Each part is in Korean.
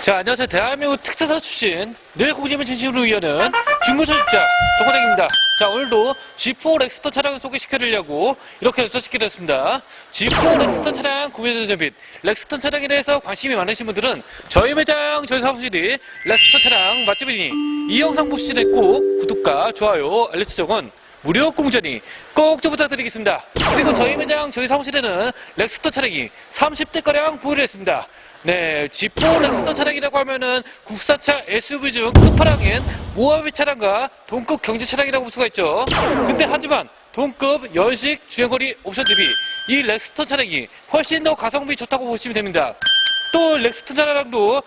자, 안녕하세요. 대한민국 특사사 출신 늘 국민을 진심으로 위하는 중고차주자 정관장입니다. 자, 오늘도 G4 렉스터 차량을 소개시켜드리려고 이렇게 연설시켜 드렸습니다. G4 렉스터 차량 구매자 및 렉스터 차량에 대해서 관심이 많으신 분들은 저희 매장, 저희 사무실이 렉스터 차량 맛집이니 이 영상 전에 꼭 구독과 좋아요, 알림 설정은 무료 공전이 꼭 좀 부탁드리겠습니다. 그리고 저희 매장, 저희 사무실에는 렉스터 차량이 30대가량 보유를 했습니다. 네, G4 렉스터 차량이라고 하면은 국산차 SUV 중 끝판왕인 모하비 차량과 동급 경제 차량이라고 볼 수가 있죠. 근데 하지만 동급 연식 주행거리 옵션 대비 이 렉스터 차량이 훨씬 더 가성비 좋다고 보시면 됩니다. 또 렉스터 차량도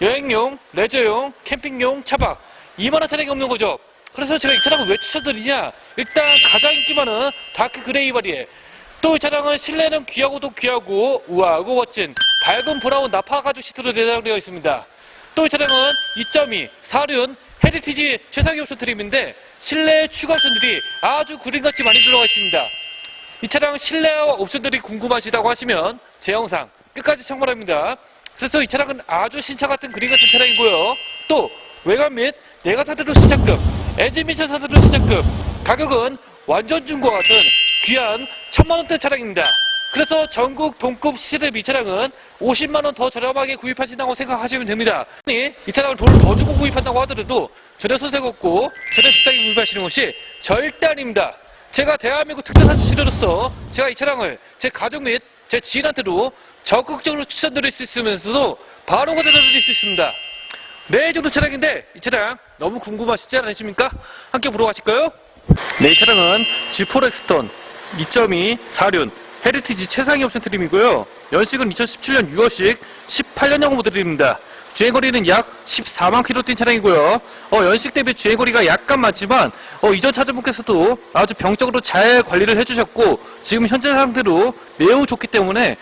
여행용, 레저용, 캠핑용, 차박 이만한 차량이 없는 거죠. 그래서 제가 이 차량을 왜 추천드리냐? 일단 가장 인기 많은 다크 그레이 바리에 또 이 차량은 실내는 귀하고도 귀하고 우아하고 멋진 밝은 브라운 나파 가죽 시트로 내장되어 있습니다. 또 이 차량은 2.2 사륜 헤리티지 최상위 옵션 트림인데 실내 추가 옵션들이 아주 그림같이 많이 들어가 있습니다. 이 차량 실내와 옵션들이 궁금하시다고 하시면 제 영상 끝까지 시청 바랍니다. 그래서 이 차량은 아주 신차 같은 그림 같은 차량이고요. 또 외관 및 내가 사대로 시작급, 엔진 미션 사대로 시작급, 가격은 완전 중고와 같은 귀한 천만 원대 차량입니다. 그래서 전국 동급 시세대 이 차량은 50만 원 더 저렴하게 구입하신다고 생각하시면 됩니다. 이 차량을 돈을 더 주고 구입한다고 하더라도 전혀 손색 없고 전혀 비싸게 구입하시는 것이 절대 아닙니다. 제가 대한민국 특사사 출신으로서 제가 이 차량을 제 가족 및 제 지인한테도 적극적으로 추천드릴 수 있으면서도 바로 거둬드릴 수 있습니다. 네, 정도 차량인데 이 차량 너무 궁금하시지 않으십니까? 함께 보러 가실까요? 네, 이 차량은 G4 렉스턴 2.2 4륜 헤리티지 최상위 옵션 트림이고요. 연식은 2017년 6월식 18년형 모델입니다. 주행거리는 약 14만 킬로 뛴 차량이고요. 어, 연식 대비 주행거리가 약간 많지만 어, 이전 차주분께서도 아주 병적으로 잘 관리를 해주셨고 지금 현재 상태로 매우 좋기 때문에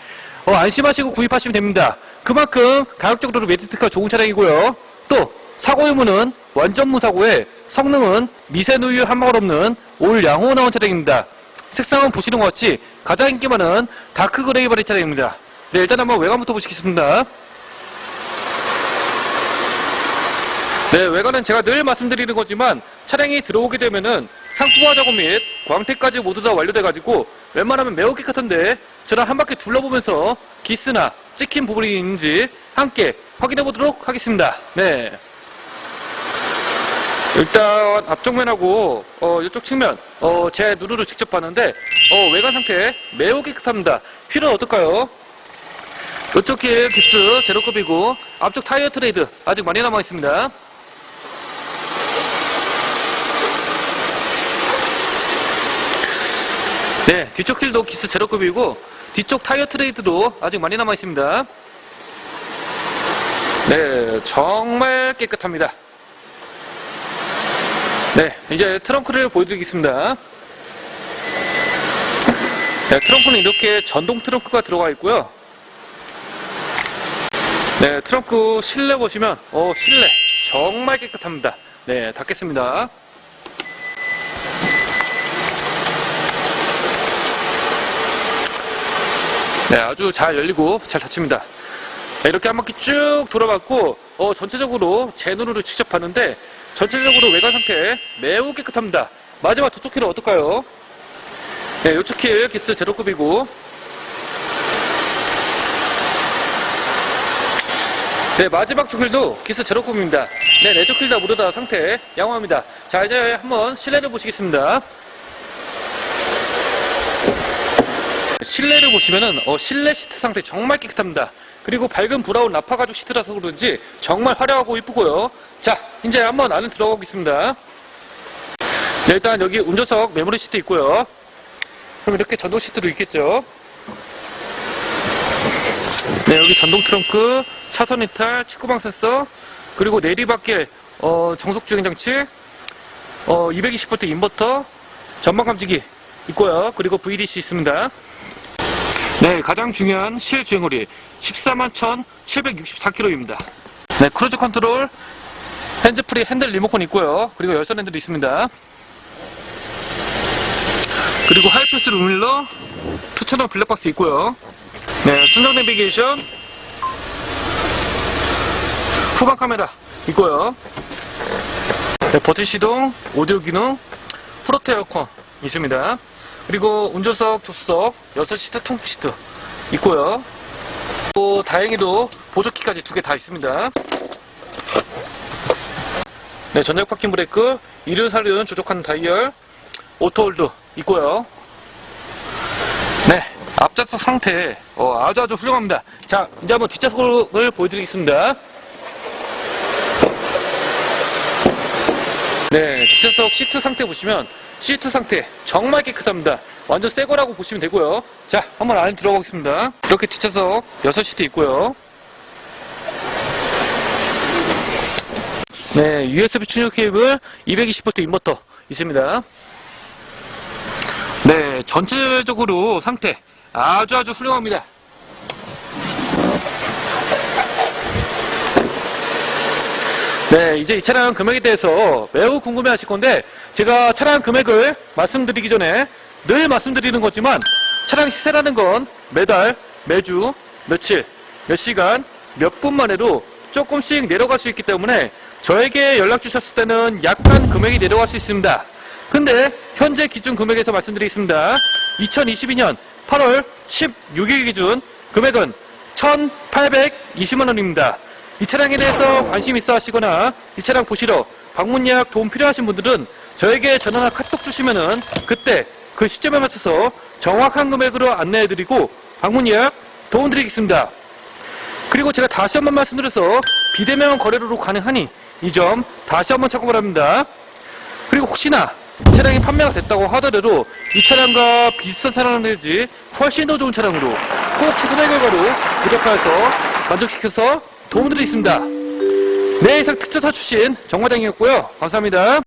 어, 안심하시고 구입하시면 됩니다. 그만큼 가격적으로 메리트가 좋은 차량이고요. 또 사고 유무는 완전 무사고에 성능은 미세 누유 한 방울 없는 올 양호 나온 차량입니다. 색상은 보시는 것 같이 가장 인기 많은 다크 그레이 바리 차량입니다. 네, 일단 한번 외관부터 보시겠습니다. 네, 외관은 제가 늘 말씀드리는 거지만 차량이 들어오게 되면은 상부화 작업 및 광택까지 모두 다 완료돼가지고 웬만하면 매우 깨끗한데 저랑 한 바퀴 둘러보면서 기스나 찍힌 부분이 있는지 함께 확인해 보도록 하겠습니다. 네. 일단 앞정면하고 어, 이쪽 측면 어, 제 눈으로 직접 봤는데 어, 외관 상태 매우 깨끗합니다. 휠은 어떨까요? 이쪽 길 기스 제로급이고 앞쪽 타이어 트레이드 아직 많이 남아 있습니다. 네, 뒤쪽 휠도 기스 제로급이고 뒤쪽 타이어 트레이드도 아직 많이 남아 있습니다. 네, 정말 깨끗합니다. 네, 이제 트렁크를 보여드리겠습니다. 네, 트렁크는 이렇게 전동 트렁크가 들어가 있고요. 네, 트렁크 실내 보시면, 어, 실내 정말 깨끗합니다. 네, 닫겠습니다. 네, 아주 잘 열리고 잘 닫힙니다. 네, 이렇게 한 바퀴 쭉 돌아봤고, 어, 전체적으로 제 눈으로 직접 봤는데, 전체적으로 외관 상태 매우 깨끗합니다. 마지막 두쪽 휠은 어떨까요? 네, 이쪽 휠 기스 제로급이고, 네, 마지막 쪽 휠도 기스 제로급입니다. 네, 내쪽 휠다 모두 다 상태 양호합니다. 자, 이제 한번 실내를 보시겠습니다. 실내를 보시면은 어, 실내 시트 상태 정말 깨끗합니다. 그리고 밝은 브라운 라파 가죽 시트라서 그런지 정말 화려하고 이쁘고요. 자, 이제 한번 안에 들어가 보겠습니다. 네, 일단 여기 운전석 메모리 시트 있고요. 그럼 이렇게 전동 시트도 있겠죠. 네, 여기 전동 트렁크, 차선 이탈, 축구방 센서, 그리고 내리바퀴 어, 정속 주행 장치, 어, 220V 인버터, 전방 감지기 있고요. 그리고 VDC 있습니다. 네, 가장 중요한 실 주행거리 14만 1,764km입니다. 네, 크루즈 컨트롤, 핸즈프리 핸들 리모컨 있고요. 그리고 열선 핸들이 있습니다. 그리고 하이패스 룸밀러, 투처널 블랙박스 있고요. 네, 순정 내비게이션, 후방 카메라 있고요. 네, 버튼 시동, 오디오 기능, 프로테 에어컨 있습니다. 그리고 운전석, 조수석, 6시트, 통풍시트 있고요. 또 다행히도 보조키까지 두 개 다 있습니다. 네, 전력 파킹 브레이크, 이륜 살륜 조종하는 다이얼, 오토홀드 있고요. 네, 앞좌석 상태 어, 아주 아주 훌륭합니다. 자, 이제 한번 뒷좌석을 보여드리겠습니다. 네, 뒷좌석 시트 상태 보시면 시트 상태 정말 깨끗합니다. 완전 새 거라고 보시면 되고요. 자, 한번 안에 들어가겠습니다. 이렇게 뒷좌석 6시트 있고요. 네, USB 충전 케이블 220V 인버터 있습니다. 네, 전체적으로 상태 아주 아주 훌륭합니다. 네, 이제 이 차량 금액에 대해서 매우 궁금해 하실 건데, 제가 차량 금액을 말씀드리기 전에 늘 말씀드리는 거지만, 차량 시세라는 건 매달, 매주, 며칠, 몇 시간, 몇 분만 해도 조금씩 내려갈 수 있기 때문에, 저에게 연락 주셨을 때는 약간 금액이 내려갈 수 있습니다. 근데, 현재 기준 금액에서 말씀드리겠습니다. 2022년 8월 16일 기준 금액은 1,820만 원입니다. 이 차량에 대해서 관심 있어 하시거나 이 차량 보시러 방문 예약 도움 필요하신 분들은 저에게 전화나 카톡 주시면은 그때 그 시점에 맞춰서 정확한 금액으로 안내해드리고 방문 예약 도움 드리겠습니다. 그리고 제가 다시 한번 말씀드려서 비대면 거래로도 가능하니 이 점 다시 한번 참고 바랍니다. 그리고 혹시나 이 차량이 판매가 됐다고 하더라도 이 차량과 비슷한 차량을 내지 훨씬 더 좋은 차량으로 꼭 최선의 결과로 보답하여서 만족시켜서 도움드리겠습니다. 네, 이상 특전사 출신 정과장이었고요. 감사합니다.